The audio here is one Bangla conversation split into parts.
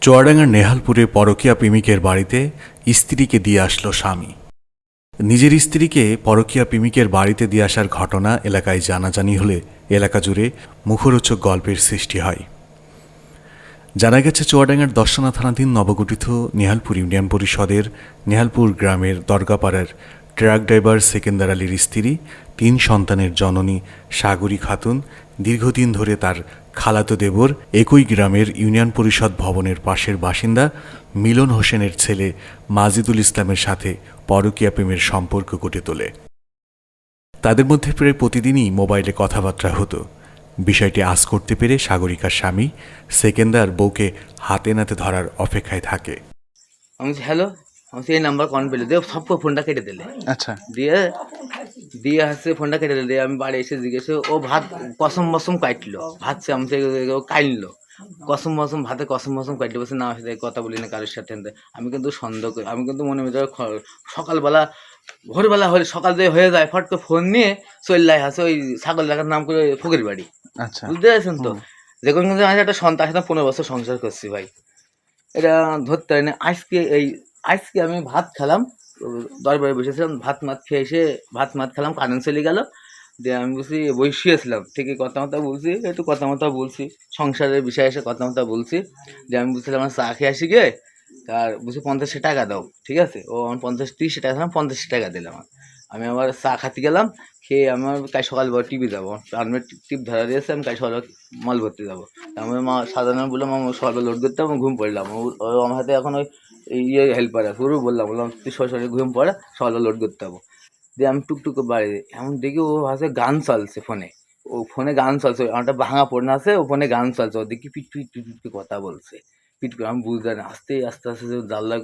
চুয়াডাঙ্গার নেহালপুরে পরকীয়া প্রেমিকের বাড়িতে স্ত্রীকে দিয়ে আসলো স্বামী। নিজের স্ত্রীকে পরকীয়া প্রেমিকের বাড়িতে দিয়ে আসার ঘটনা এলাকায় জানাজানি হলে এলাকা জুড়ে মুখরোচক গল্পের সৃষ্টি হয়। জানা গেছে চুয়াডাঙ্গার দর্শনা থানাধীন নবগঠিত নেহালপুর ইউনিয়ন পরিষদের নেহালপুর গ্রামের দরগাপাড়ার ট্রাক ড্রাইভার সেকেন্দার আলীর স্ত্রী, তিন সন্তানের জননী সাগরী খাতুন দীর্ঘদিন ধরে তার খালাতো দেবর একই গ্রামের ইউনিয়ন পরিষদ ভবনের পাশের বাসিন্দা মিলন হোসেনের ছেলে মাজিদুল ইসলামের সাথে পরকীয়া প্রেমের সম্পর্ক গড়ে তোলে। তাদের মধ্যে প্রায় প্রতিদিনই মোবাইলে কথাবার্তা হতো। বিষয়টি আজ করতে পেরে সাগরিকার স্বামী সেকেন্দার বউকে হাতে নাতে ধরার অপেক্ষায় থাকে। আমি হ্যালো? আমি এই নাম্বার কন পেলে দিয়ে সব ফোনটা কেটে দিলে আচ্ছা দিয়ে দিয়ে হচ্ছে ফোনটা কেটে দিলে আমি বাড়ি এসে জিজ্ঞেস ও ভাত কসম মসম কাটলো ভাত সে আমি ও কাটলো কসম মসম ভাতে কসম মসম কাটলে বলছে না সাথে কথা বলি না কারোর সাথে আমি কিন্তু সন্দেহ করি আমি কিন্তু মনে খ- সকালবেলা ভোরবেলা হলে সকাল দিয়ে হয়ে যায় ফট করে ফোন নিয়ে চল্লাই হাসে ওই ছাগল দেখার নাম করে ফকির বাড়ি আচ্ছা বুঝতে পারছেন তো? যে কোনো কিন্তু আমি একটা সন্তান সাথে পনেরো বছর সংসার করছি ভাই। এটা ধরতে পারি না আজকে এই আজকে আমি ভাত খেলাম, দরবারে বসেছিলাম, ভাত মাত খেয়ে এসে ভাত মাত খেলাম কারেন্ট চলে গেল। দিয়ে আমি বলছি বসিয়েছিলাম থেকে কথা মতো বলছি, একটু কথা মতো বলছি, সংসারের বিষয়ে এসে কথা মতো বলছি। যে আমি বলছিলাম আমার চা খেয়ে আসি গে? তার বলছি, পঞ্চাশ টাকা দাও, ঠিক আছে? ও আমার পঞ্চাশ তিরিশ টাকা দিলাম, পঞ্চাশ টাকা দিলাম আমি আবার চা খাতে গেলাম, খেয়ে আমার কাল সকালবেলা টিভি যাব। আমি টিপ ধরা দিয়েছে আমি কাল সকালে মাল ভর্তি যাব। আমি মা সাধারণ বললাম আমার সকালে লোড করতে আমি ঘুম পড়লাম। ও- আমার হাতে এখন ওই ইয়ে হেল্পার আছে ওরও বললাম বললাম তুই সরাসরি ঘুম পড়ে সকালে লোড করতে যাব দিয়ে আমি টুকটুক বাড়ি যাই। এমন দেখি ও হাসে গান চলছে ফোনে ও ফোনে গান চলছে আমারটা ভাঙা পড়না আছে ও ফোনে গান চলছে। ও দেখি পিট পিট পিট পিট কথা বলছে। পিট করে আমি বুঝতে না আস্তে আস্তে আস্তে যে জানলা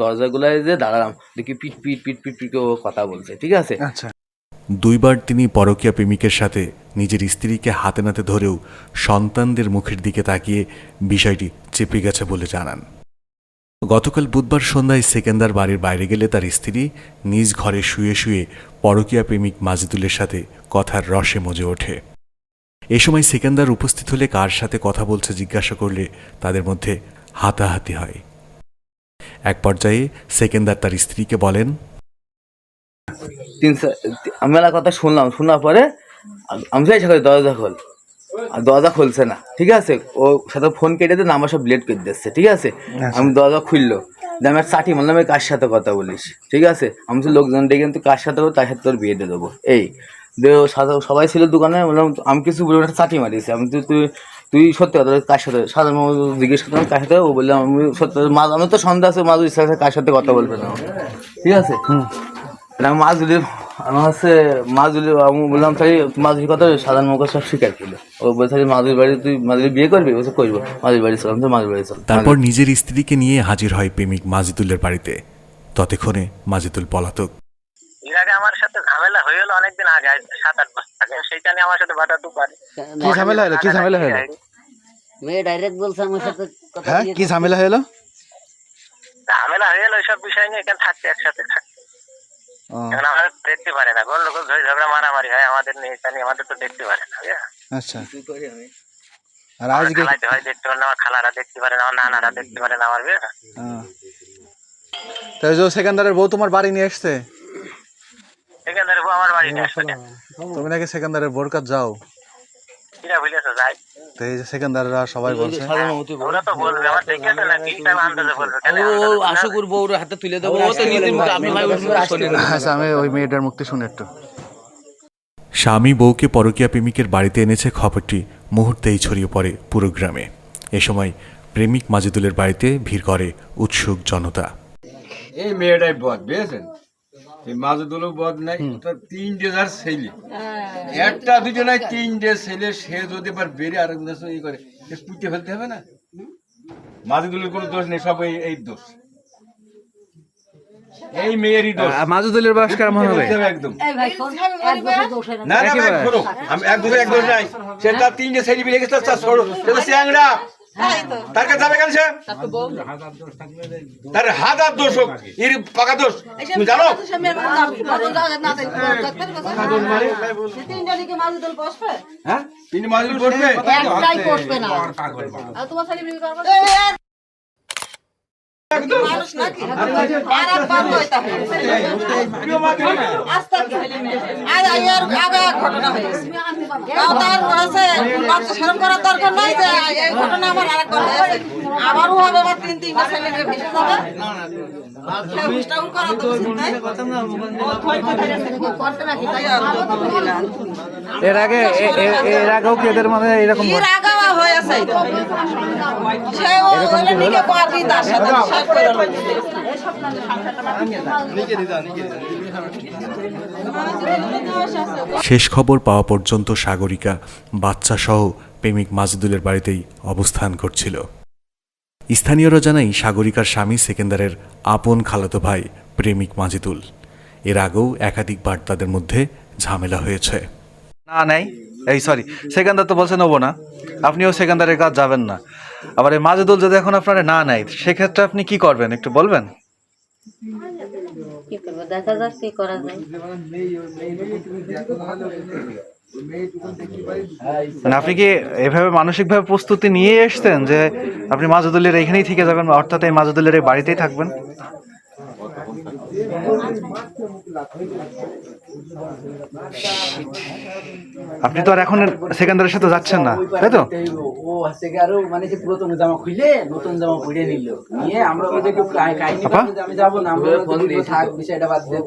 দরজাগুলায় যে দাঁড়ালাম দেখি পিট পিট পিট পিট পিট ও কথা বলছে ঠিক আছে? আচ্ছা। দুইবার তিনি পরকীয়া প্রেমিকের সাথে নিজের স্ত্রীকে হাতে নাতে ধরেও সন্তানদের মুখের দিকে তাকিয়ে বিষয়টি চেপে গেছে বলে জানান। গতকাল বুধবার সন্ধ্যায় সেকেন্দার বাড়ির বাইরে গেলে তার স্ত্রী নিজ ঘরে শুয়ে শুয়ে পরকীয়া প্রেমিক মাজিদুলের সাথে কথার রসে মজে ওঠে। এ সময় সেকেন্দার উপস্থিত হলে কার সাথে কথা বলছে জিজ্ঞাসা করলে তাদের মধ্যে হাতাহাতি হয়। এক পর্যায়ে সেকেন্দার তার স্ত্রীকে বলেন আমি কথা শুনলাম, শোনার পরে আমি চাই দরজা খোল আর দরজা খুলছে না। ঠিক আছে? ও সাথে ফোন কেটে দিয়ে আমার সব লেট করে দিচ্ছে ঠিক আছে? আমি দরজা খুললো। দিয়ে আমি চাটি মারলাম কার সাথে কথা বলিস? ঠিক আছে? আমি তো লোকজন ডেকে কিন্তু কার সাথে তার সাথে তোর বিয়ে দিয়ে দেবো। এই সবাই ছিল দোকানে বললাম আমি কিছু বলে একটা চাটি মারিছি আমি তুই তুই তুই সত্যি কথা কার সাথে? সাধারণ জিজ্ঞেস করতাম কার সাথে? ও বললাম আমি সত্যি মা আমি তো সন্দেহ আছে মাজুর সাথে কার সাথে কথা বলবে না। ঠিক আছে? আমি মাজুলি আমার হচ্ছে মাজুলি আমি বললাম তাই কথা সাধারণ মুখ সব স্বীকার করল ও বলছে মাজুলির বাড়ি তুই মাজুলি বিয়ে করবি? বলছে করব। মাজুলির বাড়ি চলাম তো মাজুলির বাড়ি চল। তারপর নিজের স্ত্রীকে নিয়ে হাজির হয় প্রেমিক মাজিদুলের বাড়িতে। ততক্ষণে মাজিদুল পলাতক। এর আগে আমার সাথে ঝামেলা হয়ে গেলো অনেকদিন আগে সাত আট মাস আগে। সেইটা নিয়ে আমার সাথে বাধা দুবার। কি ঝামেলা হলো? কি ঝামেলা হলো? মেয়ে ডাইরেক্ট বলছে আমার সাথে কথা হ্যাঁ? কি ঝামেলা হলো? ঝামেলা হয়ে গেলো ওইসব বিষয় নিয়ে এখানে থাকছে একসাথে থাকছে ও, এখন আমাদের দেখতে পারে না। কোন লোক ঝই ঝগড়া মারামারি হয় আমাদের নিয়ে জানি আমাদের তো দেখতে পারে না? আচ্ছা। কি করি আমি? আর আজকে খালাতে হয় দেখতে পারে না আমার খালারা দেখতে পারে না আমার নানারা দেখতে পারে না আমার বিয়ে হ্যাঁ। তাই যে সেকেন্দারের বউ তোমার বাড়ি নিয়ে এসছে সেখান বউ আমার বাড়ি নিয়ে আসবে তুমি নাকি সেকেন্দারের বোর কাজ যাও। এই যে সেকেন্দাররা সবাই বলছে। ও আশুকুর বউর হাতে তুলে দেবো। আচ্ছা আমি ওই মেয়েটার মুক্তি শুনে একটু। স্বামী বউকে পরকীয়া প্রেমিকের বাড়িতে এনেছে খবরটি মুহূর্তেই ছড়িয়ে পড়ে পুরো গ্রামে। এ সময় প্রেমিক মাজিদুলের বাড়িতে ভিড় করে উৎসুক জনতা। এই মেয়েটাই বদ বুঝেছেন? এই মাজুদুলও বদ নাই তো তিনটে যার ছেলে। একটা দুটো নাই তিনটে ছেলে সে যদি এবার বেড়ে আর ই করে পুঁতে ফেলতে হবে না? মাজুদুলের কোনো দোষ নেই সব এই দোষ। এই মেয়েরই দোষ। মাজুদুলের বয়স কেমন হবে? একদম। হয় না। না ভাই শোনো আমি এক দোষ এক দোষ নাই। সে তার তিনটে ছেলে বিয়ে গেছে তার ছোট সে তো চ্যাংড়া। তার কাছে তার হাজার দোষ হোক এর পাকা দোষ তুমি জানো হ্যাঁ তিনি মাজুল করবে একটাই বসবে না আর তোমার ছেলে বিয়ে করবে ঘটনা হয়েছে তার হয়েছে বাচ্চা শরম করার দরকার নাই যে এই ঘটনা আমার আরেকবার হয়েছে। আবারও হবে আবার তিন তিনটা ছেলেকে ভেসে যাবে। কেউ হুঁশটাও করার তো উচিত নাই। করতে নাকি তাই আর এর আগে এর আগেও কি এদের মানে এরকম এর আগাওয়া হয়েছে সে ও নিকে পারবি তার সাথে শেষ করে লইছে। শেষ খবর পাওয়া পর্যন্ত সাগরিকা বাচ্চা সহ প্রেমিক মাজেদুলের বাড়িতেই অবস্থান করছিল। স্থানীয়রা জানাই সাগরিকার স্বামী সেকেন্দারের আপন খালাতো ভাই প্রেমিক মাজেদুল। এর আগেও একাধিকবার তাদের মধ্যে ঝামেলা হয়েছে। না নেই। এই সরি সেকেন্দার তো বলছে নেব না। আপনিও সেকেন্দারের কাজ যাবেন না। আবার এই মাজেদুল যদি এখন আপনারা না নেয় সেক্ষেত্রে আপনি কি করবেন একটু বলবেন? কি করব দেখা যাক কি করা যায়। মানে আপনি কি এভাবে মানসিকভাবে প্রস্তুতি নিয়ে এসছেন যে আপনি মাজেদুলের এখানেই থেকে যাবেন অর্থাৎ এই মাজেদুলের এই বাড়িতেই থাকবেন? আপনি তো আর এখন সেকেন্দারের সাথে যাচ্ছেন না তাই তো? ও হচ্ছে কি আরও মানে যে পুরাতন জামা খুলে নতুন জামা পরে নিল। নিয়ে আমরা ওদেরকে কাহিনী আমি যাব না আমরা থাক বিষয়টা বাদ দিয়ে